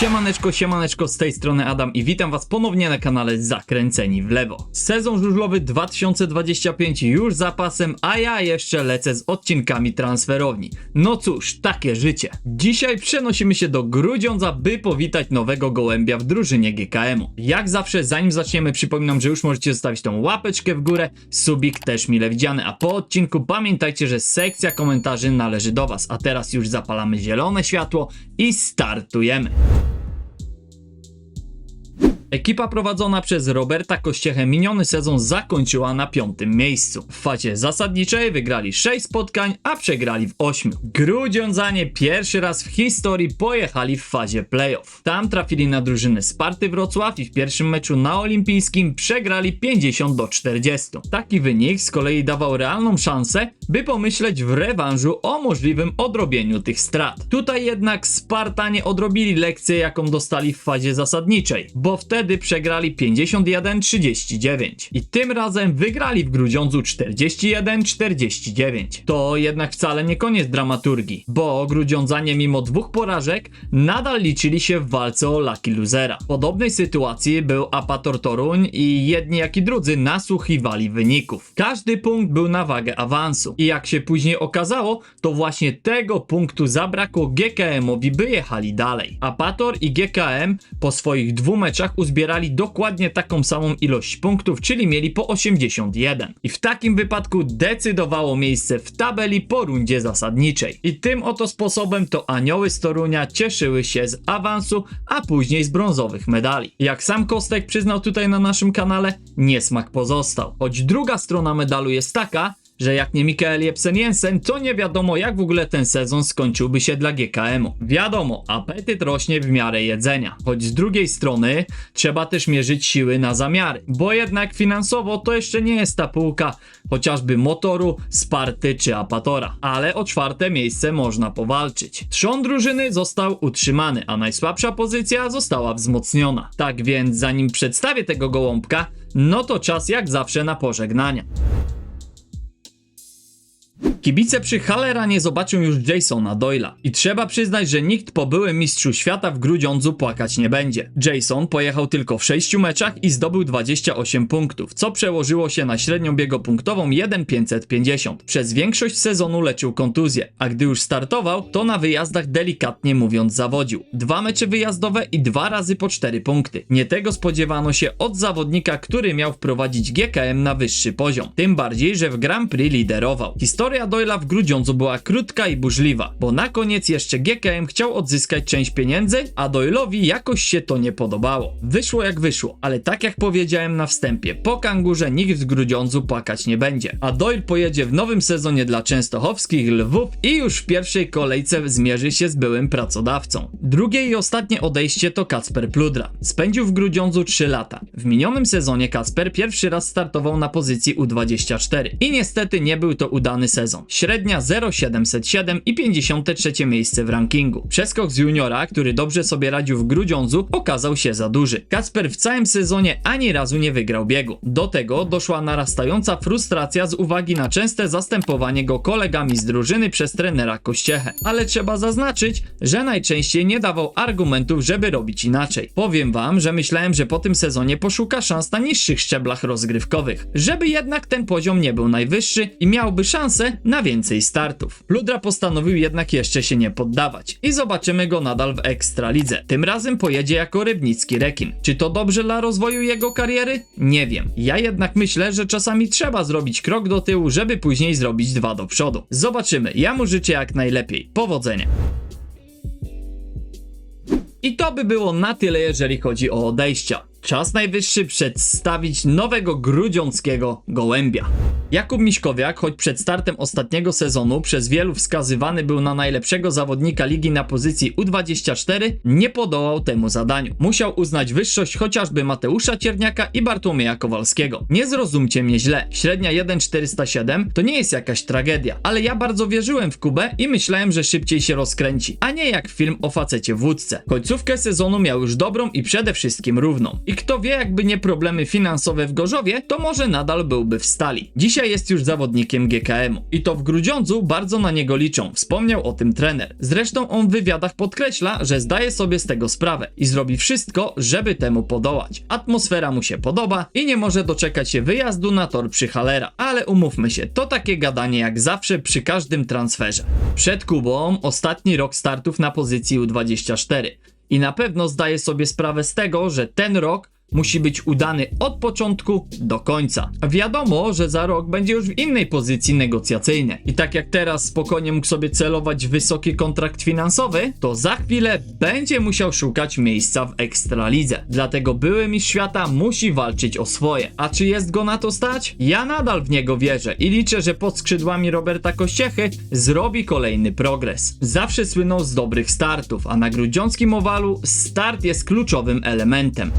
Siemaneczko, siemaneczko, z tej strony Adam i witam was ponownie na kanale Zakręceni w lewo. Sezon żużlowy 2025 już za pasem, a ja jeszcze lecę z odcinkami transferowni. No cóż, takie życie. Dzisiaj przenosimy się do Grudziądza, by powitać nowego gołębia w drużynie GKM-u. Jak zawsze, zanim zaczniemy, przypominam, że już możecie zostawić tą łapeczkę w górę, subik też mile widziany, a po odcinku pamiętajcie, że sekcja komentarzy należy do was. A teraz już zapalamy zielone światło i startujemy. Ekipa prowadzona przez Roberta Kościechę miniony sezon zakończyła na piątym miejscu. W fazie zasadniczej wygrali 6 spotkań, a przegrali w 8. Grudziądzanie pierwszy raz w historii pojechali w fazie playoff. Tam trafili na drużynę Sparty Wrocław i w pierwszym meczu na olimpijskim przegrali 50 do 40. Taki wynik z kolei dawał realną szansę, by pomyśleć w rewanżu o możliwym odrobieniu tych strat. Tutaj jednak Spartanie odrobili lekcję, jaką dostali w fazie zasadniczej, bo wtedy przegrali 51-39 i tym razem wygrali w Grudziądzu 41-49. To jednak wcale nie koniec dramaturgii, bo Grudziądzanie mimo dwóch porażek nadal liczyli się w walce o Lucky Losera. W podobnej sytuacji był Apator Toruń i jedni jak i drudzy nasłuchiwali wyników. Każdy punkt był na wagę awansu i jak się później okazało, to właśnie tego punktu zabrakło GKM-owi, by jechali dalej. Apator i GKM po swoich dwóch meczach uzbierali dokładnie taką samą ilość punktów, czyli mieli po 81. I w takim wypadku decydowało miejsce w tabeli po rundzie zasadniczej. I tym oto sposobem to anioły z Torunia cieszyły się z awansu, a później z brązowych medali. Jak sam Kostek przyznał tutaj na naszym kanale, niesmak pozostał. Choć druga strona medalu jest taka, że jak nie Mikael Jepsen Jensen, to nie wiadomo jak w ogóle ten sezon skończyłby się dla GKM-u. Wiadomo, apetyt rośnie w miarę jedzenia, choć z drugiej strony trzeba też mierzyć siły na zamiary, bo jednak finansowo to jeszcze nie jest ta półka chociażby motoru, Sparty czy Apatora, ale o czwarte miejsce można powalczyć. Trzon drużyny został utrzymany, a najsłabsza pozycja została wzmocniona. Tak więc zanim przedstawię tego gołąbka, no to czas jak zawsze na pożegnania. Kibice przy Halleranie zobaczą już Jasona Doyla i trzeba przyznać, że nikt po byłym mistrzu świata w Grudziądzu płakać nie będzie. Jason pojechał tylko w 6 meczach i zdobył 28 punktów, co przełożyło się na średnią biegopunktową 1,550. Przez większość sezonu leczył kontuzję, a gdy już startował, to na wyjazdach delikatnie mówiąc zawodził. Dwa mecze wyjazdowe i dwa razy po 4 punkty. Nie tego spodziewano się od zawodnika, który miał wprowadzić GKM na wyższy poziom. Tym bardziej, że w Grand Prix liderował. Historia Doyla w Grudziądzu była krótka i burzliwa, bo na koniec jeszcze GKM chciał odzyskać część pieniędzy, a Doyle'owi jakoś się to nie podobało. Wyszło jak wyszło, ale tak jak powiedziałem na wstępie, po kangurze nikt w Grudziądzu płakać nie będzie. A Doyle pojedzie w nowym sezonie dla częstochowskich Lwów i już w pierwszej kolejce zmierzy się z byłym pracodawcą. Drugie i ostatnie odejście to Kacper Pludra. Spędził w Grudziądzu 3 lata. W minionym sezonie Kacper pierwszy raz startował na pozycji U24 i niestety nie był to udany sezon. Średnia 0,707 i 53 miejsce w rankingu. Przeskok z juniora, który dobrze sobie radził w Grudziądzu, okazał się za duży. Kacper w całym sezonie ani razu nie wygrał biegu. Do tego doszła narastająca frustracja z uwagi na częste zastępowanie go kolegami z drużyny przez trenera Kościechę. Ale trzeba zaznaczyć, że najczęściej nie dawał argumentów, żeby robić inaczej. Powiem wam, że myślałem, że po tym sezonie poszuka szans na niższych szczeblach rozgrywkowych, żeby jednak ten poziom nie był najwyższy i miałby szansę na więcej startów. Pludra postanowił jednak jeszcze się nie poddawać i zobaczymy go nadal w Ekstralidze. Tym razem pojedzie jako rybnicki rekin. Czy to dobrze dla rozwoju jego kariery? Nie wiem. Ja jednak myślę, że czasami trzeba zrobić krok do tyłu, żeby później zrobić dwa do przodu. Zobaczymy. Ja mu życzę jak najlepiej. Powodzenia. I to by było na tyle, jeżeli chodzi o odejścia. Czas najwyższy przedstawić nowego grudziąckiego gołębia. Jakub Miśkowiak, choć przed startem ostatniego sezonu przez wielu wskazywany był na najlepszego zawodnika ligi na pozycji U24, nie podołał temu zadaniu. Musiał uznać wyższość chociażby Mateusza Cierniaka i Bartłomieja Kowalskiego. Nie zrozumcie mnie źle, średnia 1,407 to nie jest jakaś tragedia, ale ja bardzo wierzyłem w Kubę i myślałem, że szybciej się rozkręci, a nie jak film o facecie w łódce. Końcówkę sezonu miał już dobrą i przede wszystkim równą. I kto wie, jakby nie problemy finansowe w Gorzowie, to może nadal byłby w stali. Dzisiaj jest już zawodnikiem GKM-u. I to w Grudziądzu bardzo na niego liczą, wspomniał o tym trener. Zresztą on w wywiadach podkreśla, że zdaje sobie z tego sprawę i zrobi wszystko, żeby temu podołać. Atmosfera mu się podoba i nie może doczekać się wyjazdu na tor przy Halera. Ale umówmy się, to takie gadanie jak zawsze przy każdym transferze. Przed Kubą ostatni rok startów na pozycji U24 i na pewno zdaje sobie sprawę z tego, że ten rok musi być udany od początku do końca. Wiadomo, że za rok będzie już w innej pozycji negocjacyjnej. I tak jak teraz spokojnie mógł sobie celować wysoki kontrakt finansowy, to za chwilę będzie musiał szukać miejsca w Ekstralidze. Dlatego były mistrz świata musi walczyć o swoje. A czy jest go na to stać? Ja nadal w niego wierzę i liczę, że pod skrzydłami Roberta Kościechy zrobi kolejny progres. Zawsze słynął z dobrych startów, a na grudziąckim owalu start jest kluczowym elementem.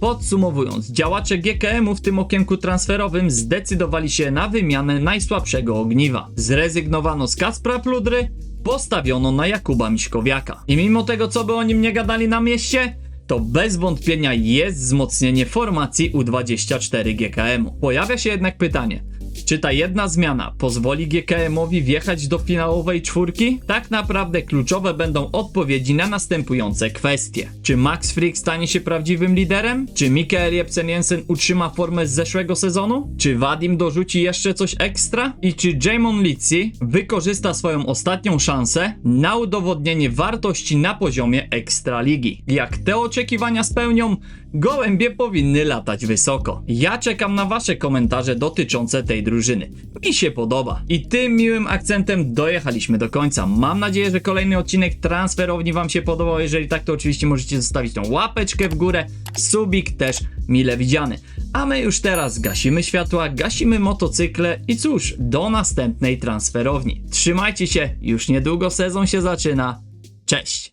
Podsumowując, działacze GKM-u w tym okienku transferowym zdecydowali się na wymianę najsłabszego ogniwa. Zrezygnowano z Kaspra Pludry, postawiono na Jakuba Miśkowiaka. I mimo tego, co by o nim nie gadali na mieście, to bez wątpienia jest wzmocnienie formacji U24 GKM-u. Pojawia się jednak pytanie, czy ta jedna zmiana pozwoli GKM-owi wjechać do finałowej czwórki? Tak naprawdę kluczowe będą odpowiedzi na następujące kwestie. Czy Max Frick stanie się prawdziwym liderem? Czy Mikael Jebsen Jensen utrzyma formę z zeszłego sezonu? Czy Wadim dorzuci jeszcze coś ekstra? I czy Jamon Litsi wykorzysta swoją ostatnią szansę na udowodnienie wartości na poziomie Ekstraligi? Jak te oczekiwania spełnią, gołębie powinny latać wysoko. Ja czekam na wasze komentarze dotyczące tej drużyny. Mi się podoba. I tym miłym akcentem dojechaliśmy do końca. Mam nadzieję, że kolejny odcinek transferowni wam się podobał. Jeżeli tak, to oczywiście możecie zostawić tą łapeczkę w górę. Subik też mile widziany. A my już teraz gasimy światła, gasimy motocykle i cóż, do następnej transferowni. Trzymajcie się, już niedługo sezon się zaczyna. Cześć!